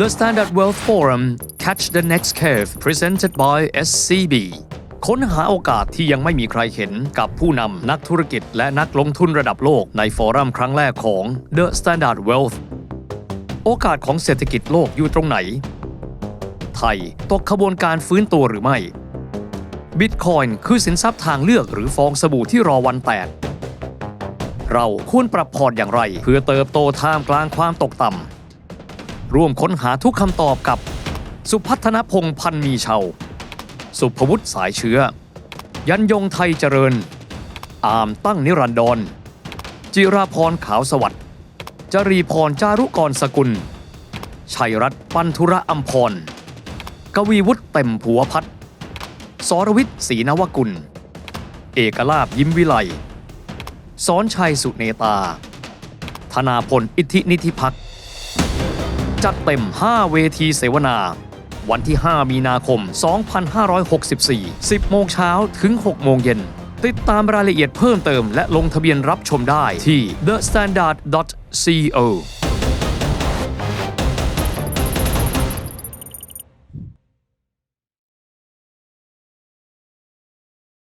The Standard Wealth Forum Catch the Next Curve Presented by SCB ค้นหาโอกาสที่ยังไม่มีใครเห็นกับผู้นำนักธุรกิจและนักลงทุนระดับโลกในฟอรัมครั้งแรกของ The Standard Wealth โอกาสของเศรษฐกิจโลกอยู่ตรงไหน ไทยตกขบวนการฟื้นตัวหรือไม่บิตคอยน์คือสินทรัพย์ทางเลือกหรือฟองสบู่ที่รอวันแตก เราควรปรับพอร์ตอย่างไร เพื่อเติบโตท่ามกลางความตกต่ำ ร่วมค้นหาทุกคำตอบกับ สุพัฒนพงษ์พันมีเชาสุภวุฒิสายเชื้อ ยันยงไทยเจริญ อามตั้งนิรันดร จิราพรขาวสวัสดิ์จรีพรจารุกรสกุล ชัยรัตน์ปันธุระอัมพร กวีวุฒิเต็มผัวพัฒสรวิทย์ศรีนวกุล เอกลาบยิ้มวิไลสอนชัยสุเนตา ธนาพลอิทธินิธิพักษ์ จัดเต็ม 5 เวทีเสวนา วันที่ 5 มีนาคม 2564 10 โมงเช้าถึง 6 โมงเย็น ติดตามรายละเอียดเพิ่มเติมและลงทะเบียนรับชมได้ที่ thestandard.co